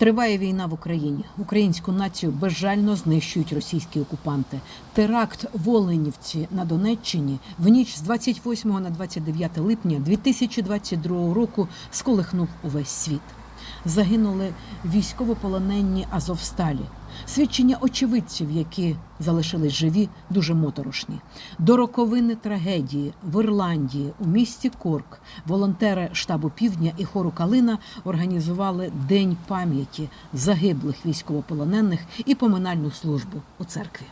Триває війна в Україні. Українську націю безжально знищують російські окупанти. Теракт в Оленівці на Донеччині в ніч з 28 на 29 липня 2022 року сколихнув увесь світ. Загинули військовополонені Азовсталі. Свідчення очевидців, які залишились живі, дуже моторошні. До роковини трагедії в Ірландії у місті Корк волонтери штабу Півдня і хору Калина організували День пам'яті загиблих військовополонених і поминальну службу у церкві.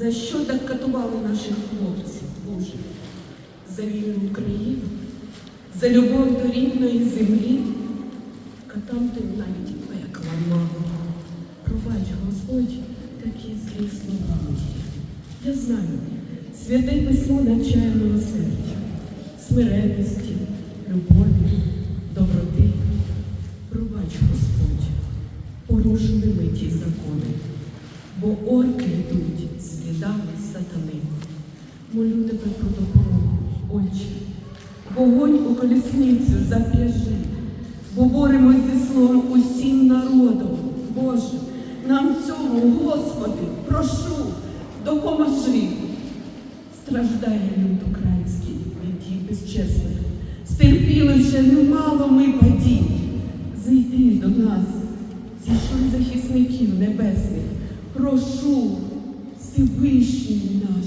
За що так катували наших хлопців, Боже? За вільну Україну, за любов до рідної землі. Катам ти навіть пекла мало. Пробач, Господь, такі злі слова. Я знаю, святе письмо навчає милосердя, смиренності, любові, доброти. Пробач, Господь, порушили ми ті закони бо орки йдуть слідами сатани. Молю тебе про допомогу, Отче. Вогонь у колісницю зап'яжи, бо боремось зі злом усім народом. Боже, нам цьому, Господи, прошу, допоможи. Страждає люд український від дій безчесних. Стерпіли вже немало ми падінь. Зайди до нас, зійшли захисників небесних. Прошу, Всевишній наш.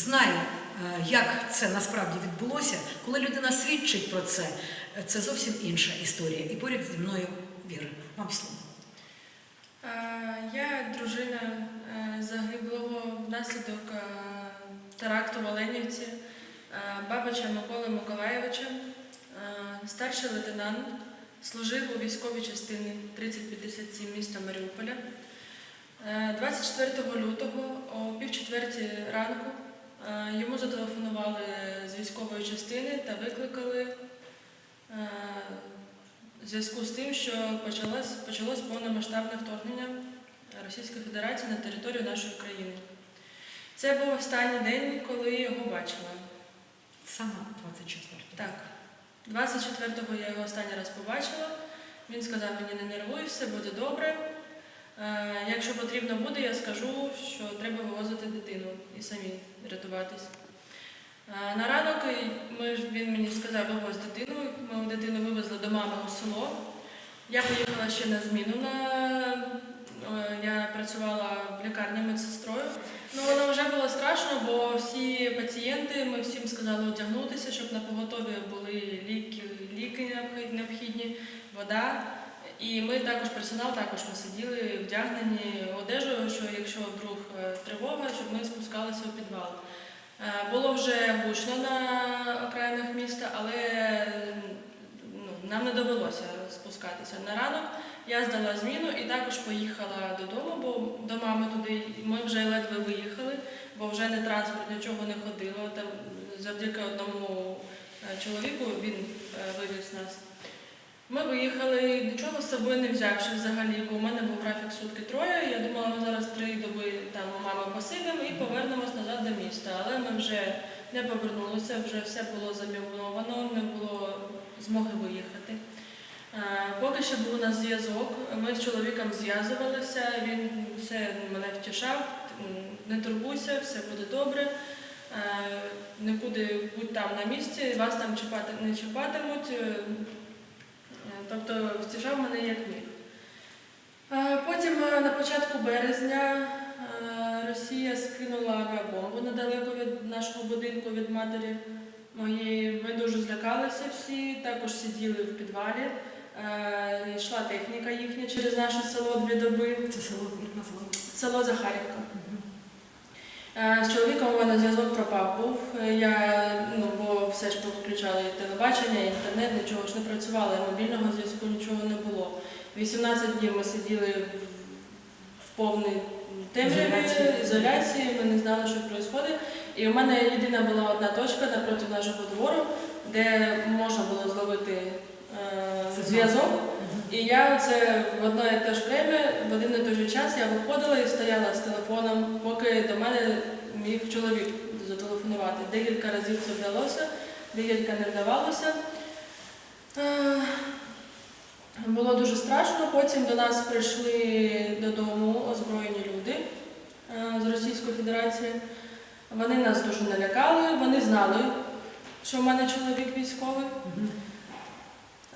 Знає, е, як це насправді відбулося, коли людина свідчить про це, це зовсім інша історія. І поряд зі мною Віра. Вам слово. Е, Я дружина е, загиблого внаслідок теракту в Оленівці Бабича Миколи Миколаєвича, старший лейтенант, служив у військовій частині 3057 міста Маріуполя. Е, 24 лютого о півчетвертій ранку йому зателефонували з військової частини та викликали е, в зв'язку з тим, що почалось, почалось повномасштабне вторгнення Російської Федерації на територію нашої країни. Це був останній день, коли я його бачила. Саме 24 Так, 24-го я його останній раз побачила. Він сказав мені не нервуй, все буде добре. Е, Якщо потрібно буде, я скажу, що треба вивозити дитину і самі рятуватись. Е, На ранок він мені сказав, вивозь дитину. Ми дитину вивезли до мами у село. Я поїхала ще на зміну. Е, Я працювала в лікарні медсестрою. Ну, воно вже було страшно, бо всі пацієнти, ми всім сказали одягнутися, щоб на поготові були ліки, ліки необхідні, вода. І ми також, персонал, також ми сиділи вдягнені одежею, що якщо вдруг е, тривога, щоб ми спускалися у підвал. Е, Було вже гучно на окраїнах міста, але ну, нам не довелося спускатися. На ранок я здала зміну і також поїхала додому, бо до мами туди ми вже ледве виїхали, бо вже не транспорт, нічого не ходило. Там завдяки одному е, чоловіку він вивіз нас. Ми виїхали, нічого з собою не взявши взагалі, бо у мене був графік сутки троє. Я думала, ми зараз три доби там у мами посидимо і повернемось назад, до міста, але ми вже не повернулися, вже все було заміновано, не було змоги виїхати. Поки що був у нас зв'язок, ми з чоловіком зв'язувалися, він все мене втішав, не турбуйся, все буде добре, нікуди будь там на місці, вас там чіпати не чіпатимуть. Е, Тобто втішав мене як міг. Е, Потім е, на початку березня Росія скинула авіабомбу недалеко від нашого будинку від матері моєї. Ми дуже злякалися всі, також сиділи в підвалі. Йшла техніка їхня через наше село дві доби. Це село? Село Захарівка. Е, З чоловіком у мене зв'язок пропав був. Е, Я, ну, бо все ж повключали і телебачення, і інтернет, нічого ж не працювало, і мобільного зв'язку нічого не було. 18 днів ми сиділи в- повній темряві, ізоляції, ми не знали, що відбувається. І у мене єдина була одна точка напроти нашого двору, де можна було зловити е, зв'язок. І я це в одно і те ж время, в один і той же час я виходила і стояла з телефоном, поки до мене міг чоловік зателефонувати. Декілька разів це вдалося, декілька не вдавалося. Е, Було дуже страшно. Потім до нас прийшли додому озброєні люди е, з Російської Федерації. Вони нас дуже налякали, вони знали, що в мене чоловік військовий.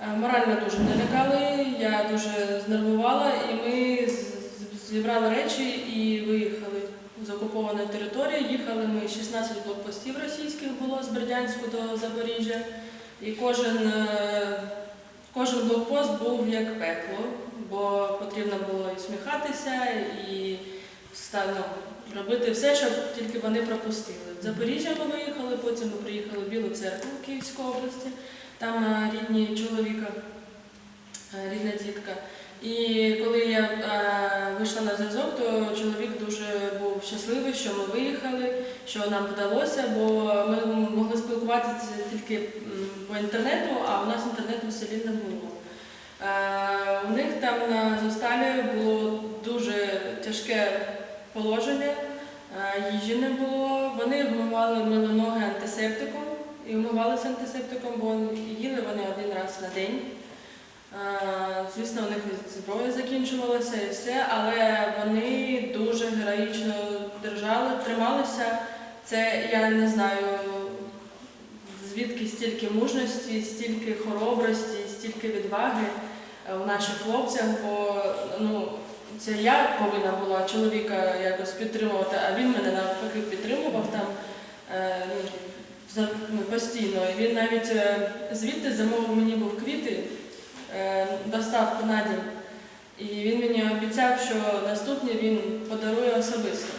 Е, Морально дуже налякали, я дуже знервувала, і ми зібрали речі і виїхали з окупованої території. Їхали ми 16 блокпостів російських було з Бердянську до Запоріжжя. І кожен, е, кожен блокпост був як пекло, бо потрібно було і сміхатися, і ста- ну, робити все, щоб тільки вони пропустили. В Запоріжжя ми виїхали, потім ми приїхали в Білу церкву Київської області. Там е, рідні чоловіка, е, рідна дітка. І коли я е, вийшла на зв'язок, то чоловік дуже був щасливий, що ми виїхали, що нам вдалося, бо ми могли спілкуватися тільки по інтернету, а у нас інтернету в селі не було. У них там на Зосталі було дуже тяжке положення, їжі не було. Вони вмивали мили ноги антисептиком і вмивалися антисептиком, бо їли вони один раз на день. Звісно, у них зброя закінчувалася і все, але вони дуже героїчно держали, трималися. Це я не знаю, звідки стільки мужності, стільки хоробрості, стільки відваги е, у наших хлопцях, бо ну, це я повинна була чоловіка якось підтримувати, а він мене навпаки підтримував там е, ну, постійно. І він навіть е, звідти замовив мені був квіти, е, доставку на дім. І він мені обіцяв, що наступні він подарує особисто.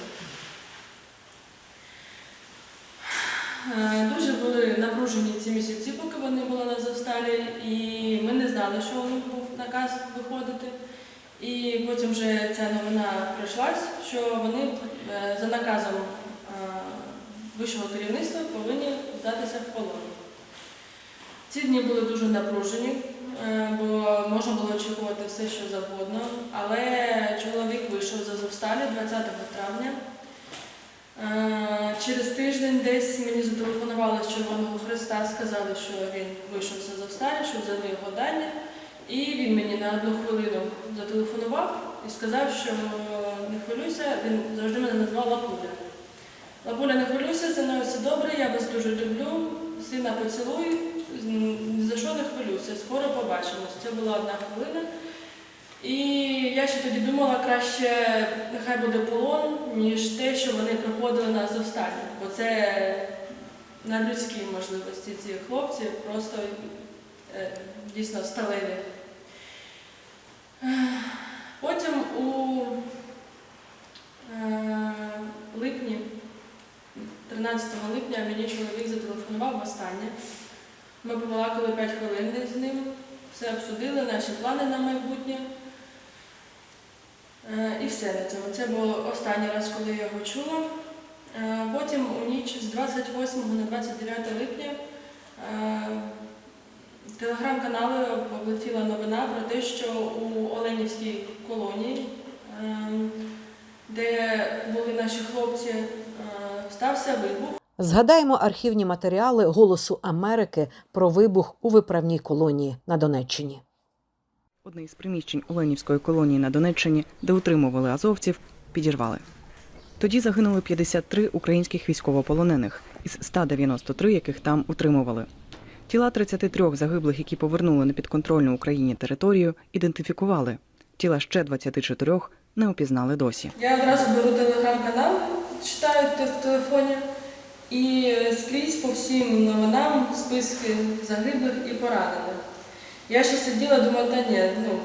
Е, Дуже були напружені ці місяці, поки вони були на Завсталі, і ми не знали, що у них був наказ виходити. І потім вже ця новина прийшлась, що вони за наказом вищого керівництва повинні здатися в полон. Ці дні були дуже напружені, е, бо можна було очікувати все, що завгодно. Але чоловік вийшов з Азовсталі 20 травня. Е, Через тиждень десь мені зателефонували з Червоного Христа, сказали, що він вийшов з Азовсталі, що взяли його дані. І він мені на одну хвилину зателефонував і сказав, що не хвилюйся, він завжди мене назвав Лапуля. Лапуля, не хвилюйся, мною все добре, я вас дуже люблю, сина поцілуй, ні за що не хвилюйся, скоро побачимось. Це була одна хвилина. І я ще тоді думала, краще нехай буде полон, ніж те, що вони проходили на Азовсталі. Бо це надлюдські можливості ці хлопці, просто е, дійсно сталеві. Потім у е, липні, 13 липня, мені чоловік зателефонував востаннє. Ми побалакали 5 хвилин з ним, все обсудили, наші плани на майбутнє. Е, І все на цьому. Це було останній раз, коли я його чула. Е, Потім у ніч з 28 на 29 липня е, телеграм-канали облетіла новина про те, що у Оленівській колонії ем, де були наші хлопці, стався вибух. Згадаємо архівні матеріали Голосу Америки про вибух у виправній колонії на Донеччині. Одне із приміщень Оленівської колонії на Донеччині, де утримували азовців, підірвали. Тоді загинули 53 українських військовополонених із 193, яких там утримували. Тіла 33 загиблих, які повернули на підконтрольну Україні територію, ідентифікували. Тіла ще 24 не опізнали досі. Я одразу беру телеграм-канал, читаю те- в телефоні, і скрізь по всім новинам списки загиблих і поранених. Я ще сиділа, думаю, та ні, ну,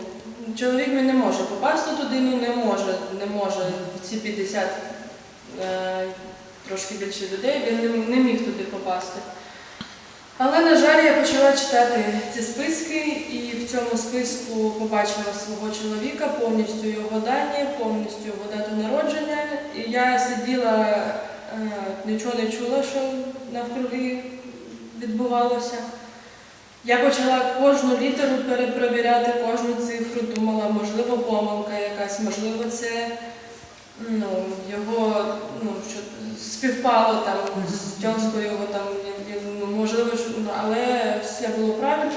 чоловік мені не може попасти туди, ну не може, не може ці 50 е, трошки більше людей, він не міг туди попасти. Але, на жаль, я почала читати ці списки і в цьому списку побачила свого чоловіка, повністю його дані, повністю його дату народження. І я сиділа, е, нічого не чула, що навкруги відбувалося. Я почала кожну літеру перепровіряти, кожну цифру, думала, можливо, помилка якась, можливо, це ну, його ну, що, співпало там з тьомкою його там, можливо, ну, але все було правильно.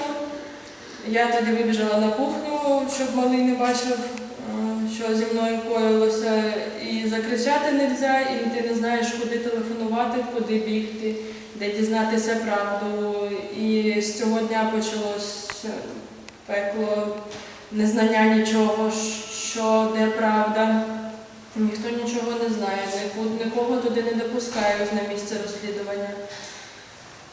Я тоді вибіжала на кухню, щоб малий не бачив, е, що зі мною коїлося. І закричати не можна, і ти не знаєш, куди телефонувати, куди бігти, де дізнатися правду. І з цього дня почалось пекло, незнання нічого, що де правда. Ніхто нічого не знає, нікого туди не допускають на місце розслідування.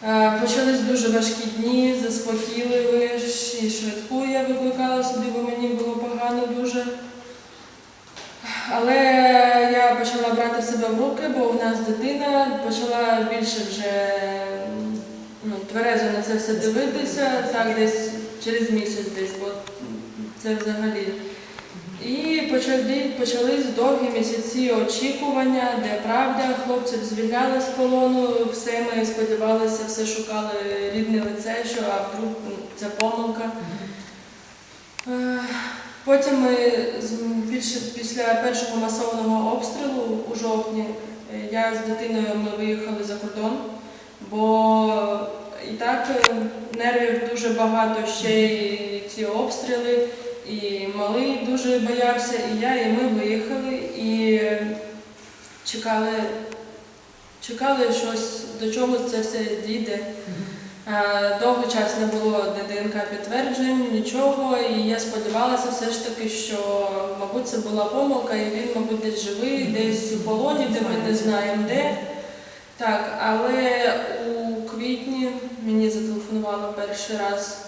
Е, Почались дуже важкі дні, заспокійливі, і швидку я викликала собі, бо мені було погано дуже. Але я почала брати себе в руки, бо у нас дитина почала більше вже ну, тверезо на це все дивитися, так десь через місяць десь, бо це взагалі. І почали, почались довгі місяці очікування, де правда, хлопців звільняли з полону, все ми сподівалися, все шукали рідне лице, що а вдруг ну, це помилка. Е, Потім ми більше після першого масованого обстрілу у жовтні е, я з дитиною ми виїхали за кордон, бо і так е, нервів дуже багато, ще й ці обстріли. І малий дуже боявся, і я, і ми виїхали і чекали, чекали щось, до чого це все дійде. Довгий час не було ДНК підтверджень, нічого, і я сподівалася все ж таки, що, мабуть, це була помилка, і він, мабуть, десь живий, десь у полоні, де ми не знаємо де. Так, але у квітні мені зателефонували перший раз,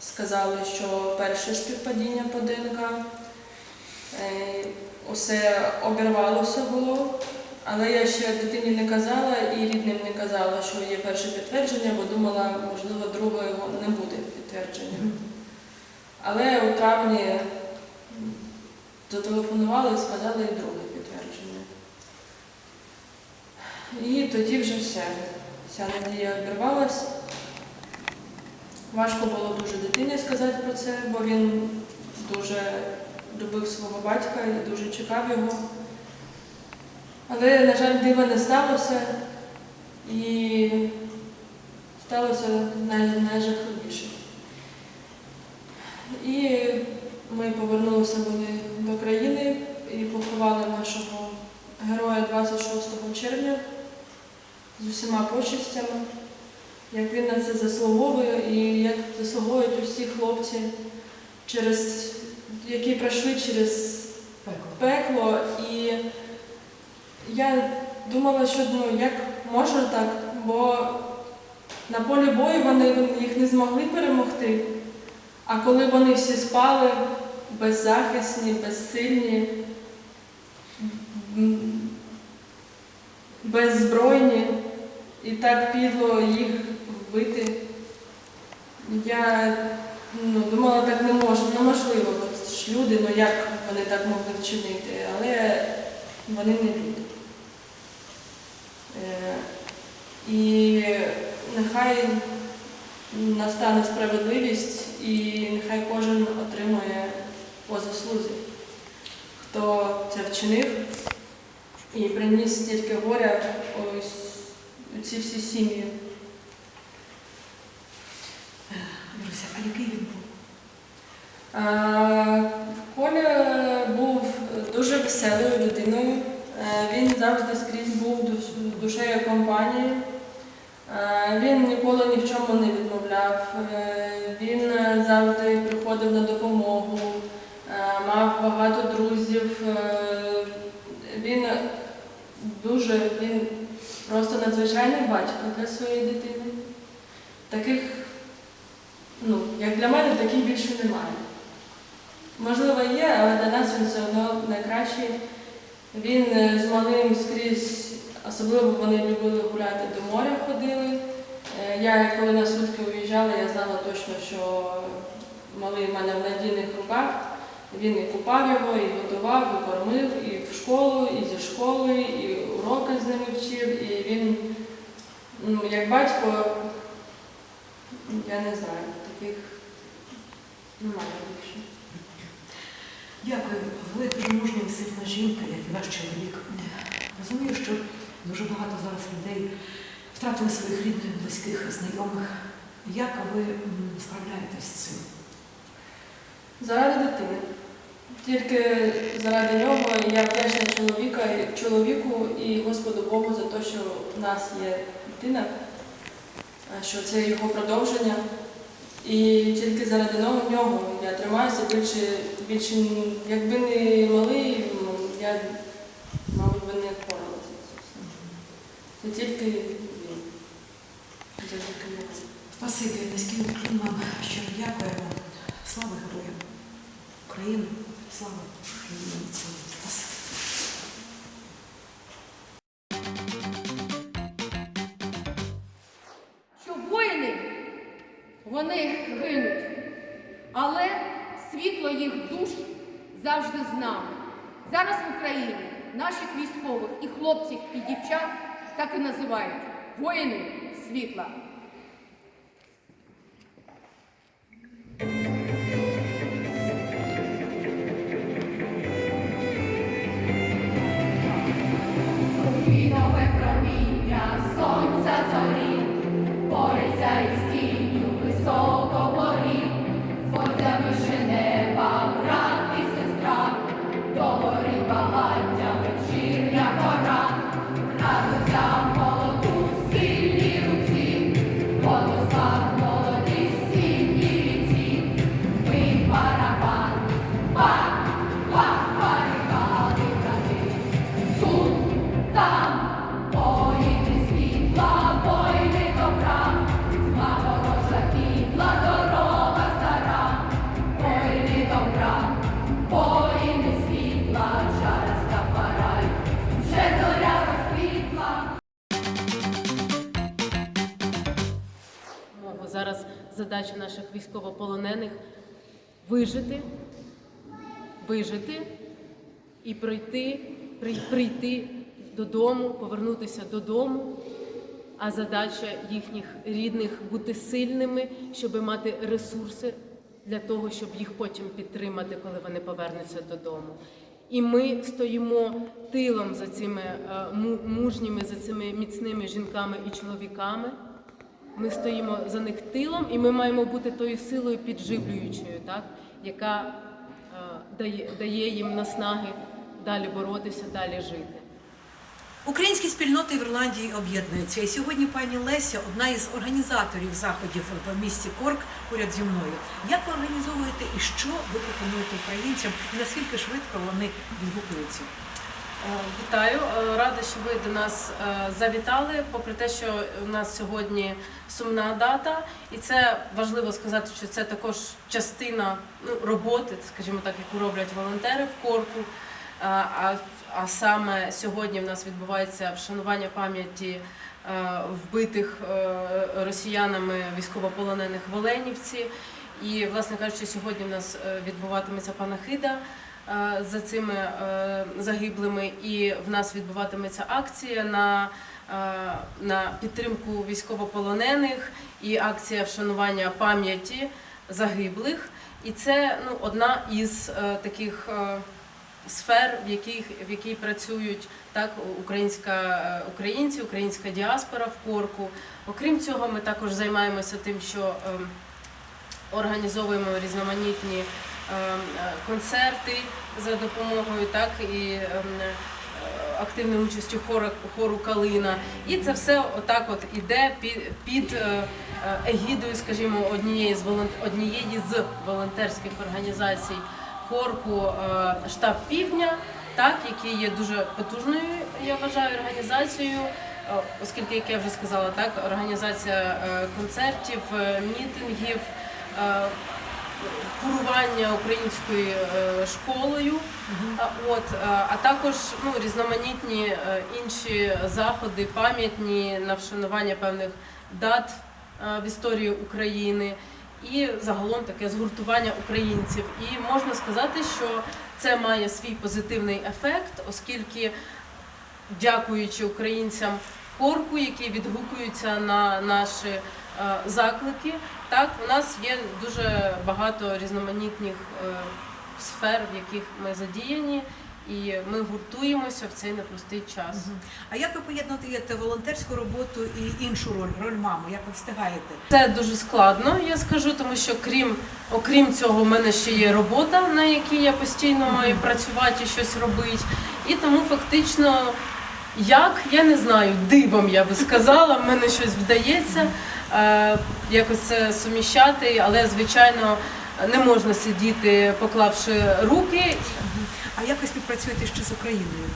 сказали, що перше співпадіння по. Е, Усе обірвалося було, але я ще дитині не казала і рідним не казала, що є перше підтвердження, бо думала, можливо, другого не буде підтвердження. Але у травні зателефонували і сказали і друге підтвердження. І тоді вже все. Вся надія обірвалась. Важко було дуже дитині сказати про це, бо він дуже любив свого батька і дуже чекав його. Але, на жаль, дива не сталося і сталося най- найжахливіше. І ми повернулися вони до країни і поховали нашого героя 26 червня з усіма почестями, як він на це заслуговує і як заслуговують усі хлопці, через, які пройшли через пекло. І я думала, що ну, як можна так, бо на полі бою вони їх не змогли перемогти. А коли вони всі спали беззахисні, безсильні, беззбройні, і так підло їх вбити, я ну, думала, так не може, неможливо. От ж люди, ну як вони так могли вчинити, але вони не люди. Е, І нехай настане справедливість, і нехай кожен отримує по заслузі, хто це вчинив, і приніс стільки горя ось у ці всі сім'ї. Люся, а який він був? Коля був дуже веселою людиною. Е, Він завжди скрізь був душ- душею компанії. Е, Він ніколи ні в чому не відмовляв. Е, Він завжди приходив на допомогу, мав багато друзів. Він дуже, він просто надзвичайний батько для своєї дитини. Таких, ну, як для мене, таких більше немає. Можливо, є, але для нас він все одно найкращий. Він е, з малим скрізь, особливо вони любили гуляти до моря, ходили. Е, Я, коли на сутки уїжджала, я знала точно, що малий в мене в надійних руках. Він і купав його, і готував, і кормив, і в школу, і зі школи, і уроки з ними вчив. І він, ну, як батько, я не знаю, таких немає більше. Дякую. Дуже мужня і сильна жінка, як і ваш чоловік. Розумію, що дуже багато зараз людей втратили своїх рідних, близьких, знайомих. Як ви справляєтесь з цим? Заради дитини. Тільки заради нього я вдячна чоловіка, чоловіку і Господу Богу за те, що в нас є дитина, що це його продовження. І тільки заради нього- я тримаюся більше, більше якби не малий, я, мабуть, би не впоралася. Це тільки він. Спасибі, низький уклін вам щиро дякуємо. Слава героям України, слава Україні. Спасибі. Вони гинуть, але світло їх душ завжди з нами. Зараз в Україні наших військових і хлопців, і дівчат так і називають воїни світла. Задача наших військовополонених вижити, вижити і пройти, при- прийти додому, повернутися додому. А задача їхніх рідних бути сильними, щоб мати ресурси для того, щоб їх потім підтримати, коли вони повернуться додому. І ми стоїмо тилом за цими е, мужніми, за цими міцними жінками і чоловіками. Ми стоїмо за них тилом, і ми маємо бути тою силою підживлюючою, так, яка е, дає, дає їм наснаги далі боротися, далі жити. Українські спільноти в Ірландії об'єднуються. І сьогодні пані Леся одна із організаторів заходів в місті Корк поряд зі мною. Як ви організовуєте і що ви пропонуєте українцям, і наскільки швидко вони відгукуються? Е, Вітаю, Е, рада, що ви до нас е, завітали. Попри те, що у нас сьогодні сумна дата, і це важливо сказати, що це також частина ну, роботи, скажімо так, яку роблять волонтери в корку. Е, А, а саме сьогодні в нас відбувається вшанування пам'яті вбитих росіянами військовополонених в Оленівці. І, власне кажучи, сьогодні в нас відбуватиметься панахида за цими е, загиблими, і в нас відбуватиметься акція на, е, на підтримку військовополонених і акція вшанування пам'яті загиблих. І це ну, одна із е, таких е, сфер, в яких в якій працюють так, українська, е, українці, українська діаспора в корку. Окрім цього, ми також займаємося тим, що ем, організовуємо різноманітні е, концерти за допомогою так і ем, е, активною участю хору, хору Калина. І це все отак от іде під, під е, е, егідою, скажімо, однієї з однієї з волонтерських організацій хорку е, штаб півдня, так який є дуже потужною, я вважаю, організацією. е, Оскільки, як я вже сказала, так організація е, концертів, е, мітингів, е, курування українською е, школою, от, е, а також ну, різноманітні е, інші заходи, пам'ятні на вшанування певних дат в історії України. І загалом таке згуртування українців. І можна сказати, що це має свій позитивний ефект, оскільки, дякуючи українцям корку, які відгукуються на наші заклики, так у нас є дуже багато різноманітних е, сфер, в яких ми задіяні, і ми гуртуємося в цей непростий час. А як ви поєднуєте волонтерську роботу і іншу роль, роль мами? Як ви встигаєте? Це дуже складно, я скажу, тому що крім окрім цього, в мене ще є робота, на якій я постійно маю працювати і щось робити. І тому фактично, як я не знаю, дивом я би сказала, в мене щось вдається якось це суміщати, але звичайно не можна сидіти, поклавши руки А як ви співпрацюєте ще з Україною?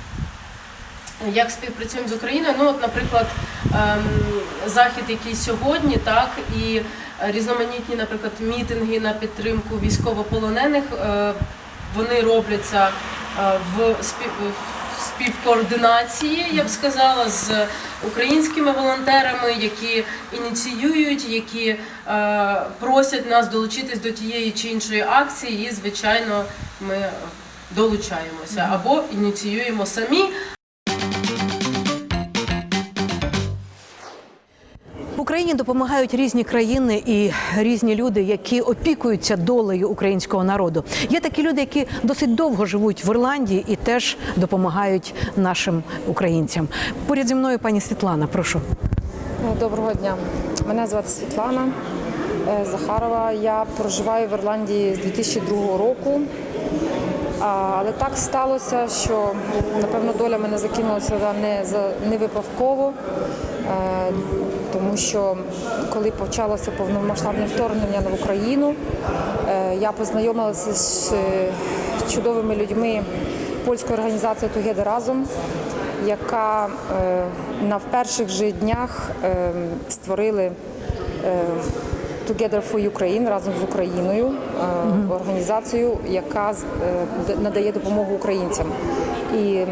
Як співпрацюємо з Україною? Ну, от, наприклад, ем, захід, який сьогодні, так, і е, різноманітні, наприклад, мітинги на підтримку військовополонених, е, вони робляться е, в співкоординації, я б сказала, з українськими волонтерами, які ініціюють, які е, просять нас долучитись до тієї чи іншої акції, і, звичайно, ми долучаємося або ініціюємо самі. Україні допомагають різні країни і різні люди, які опікуються долею українського народу. Є такі люди, які досить довго живуть в Ірландії і теж допомагають нашим українцям. Поряд зі мною пані Світлана, прошу. Ну, Доброго дня. Мене звати Світлана е, Захарова. Я проживаю в Ірландії з 2002 року. Але так сталося, що напевно доля мене закинула сюди не не випадково, е, тому що коли почалося повномасштабне вторгнення в Україну, е, я познайомилася з е, чудовими людьми польської організації Together разом, яка е, на перших же днях створили Together for Ukraine разом з Україною, організацією, яка з- надає допомогу українцям. І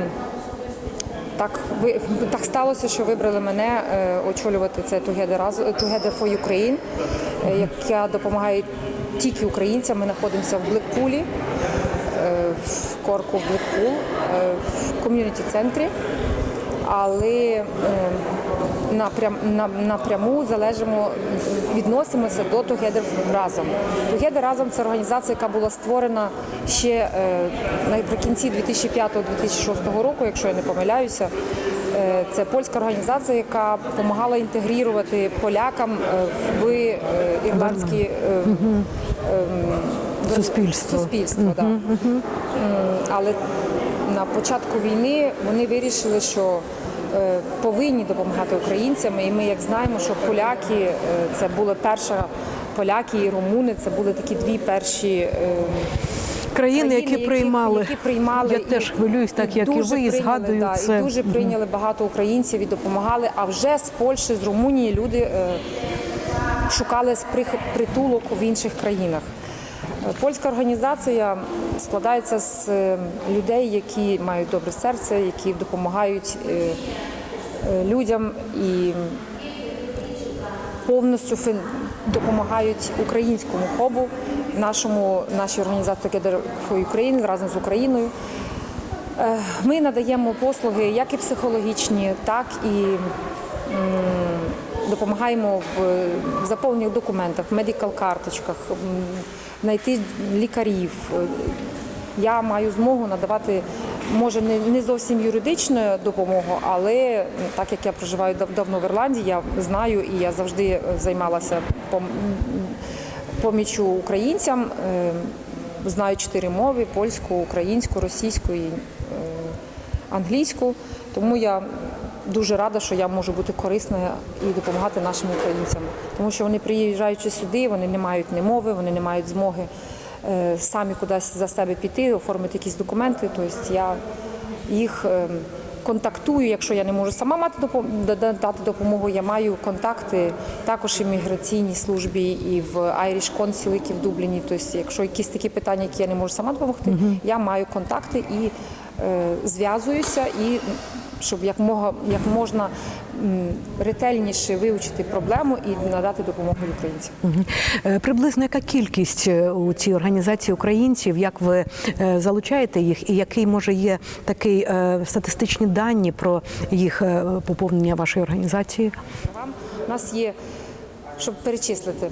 так ви так сталося, що вибрали мене е, очолювати це Together, Together for Ukraine, е, яка допомагає тільки українцям. Ми знаходимося в Блекпулі, е, в корку в Блекпул, в ком'юніті центрі, але е, напрям, напряму залежимо, відносимося до Together разом. Together разом це організація, яка була створена ще е, наприкінці 2005-2006 року, якщо я не помиляюся. Е, Це польська організація, яка допомагала інтегрувати полякам в ірландські Суспільство. суспільство да. Але на початку війни вони вирішили, що повинні допомагати українцям. І ми, як знаємо, що поляки е, це була перша поляки і румуни. Це були такі дві перші. е, Країни, які приймали. які приймали Я і- теж хвилююсь, так як і ви, і згадую да, це. І дуже прийняли багато українців і допомагали. А вже з Польщі, з Румунії люди е, шукали притулок в інших країнах. Польська організація складається з е, людей, які мають добре серце, які допомагають е, е, людям і повністю допомагають українському хобу, нашому нашій організації for разом з Україною. Ми надаємо послуги як і психологічні, так і допомагаємо в заповненні документах, в медикал-карточках, знайти лікарів. Я маю змогу надавати може не, зовсім юридичну допомогу, але так як я проживаю давно в Ірландії, я знаю і я завжди займалася пом- помічу українцям. Е, Знаю чотири мови: польську, українську, російську і е, англійську. Тому я дуже рада, що я можу бути корисною і допомагати нашим українцям, тому що вони приїжджаючи сюди, вони не мають ні мови, вони не мають змоги е, самі кудись за себе піти, оформити якісь документи. Тобто я їх е, контактую, якщо я не можу сама мати дати допомогу, я маю контакти також і в міграційній службі, і в Irish Consul, які в Дубліні. Тобто, якщо якісь такі питання, які я не можу сама допомогти, я маю контакти і е, зв'язуюся, і щоб як мога, як можна ретельніше вивчити проблему і надати допомогу українцям. Е, Приблизно яка кількість е, у цій організації українців? Як ви е, залучаєте їх, і який може є такий статистичні дані про їх поповнення вашої організації? У нас є, щоб перечислити.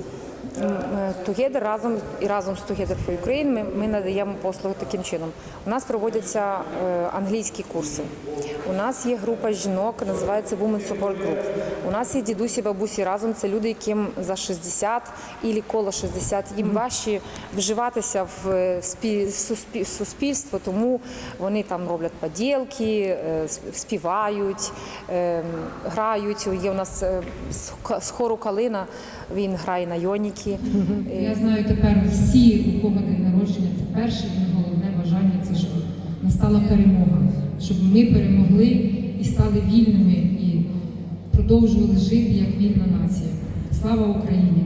Together разом і разом з Together for Ukraine ми, ми надаємо послуги таким чином. У нас проводяться е, англійські курси. У нас є група жінок, називається Women Support Group. У нас є дідусі, бабусі разом. Це люди, яким за 60 і коло 60. Їм важче вживатися в е, суспільство, тому вони там роблять поділки, е, співають, е, грають. Є у нас е, з хору Калина, він грає на йоніки. Я знаю тепер всі, у кого день народження, це перше і головне бажання це щоб настала перемога, щоб ми перемогли і стали вільними і продовжували жити як вільна нація. Слава Україні!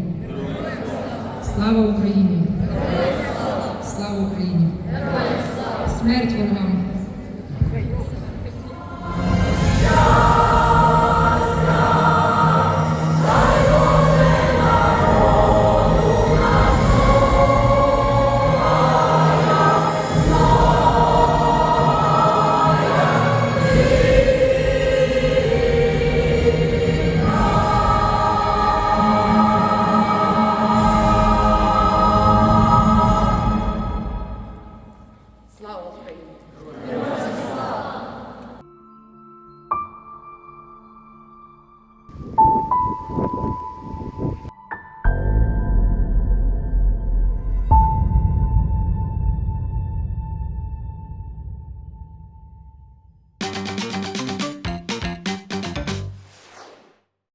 Слава Україні! Слава Україні! Смерть ворогам!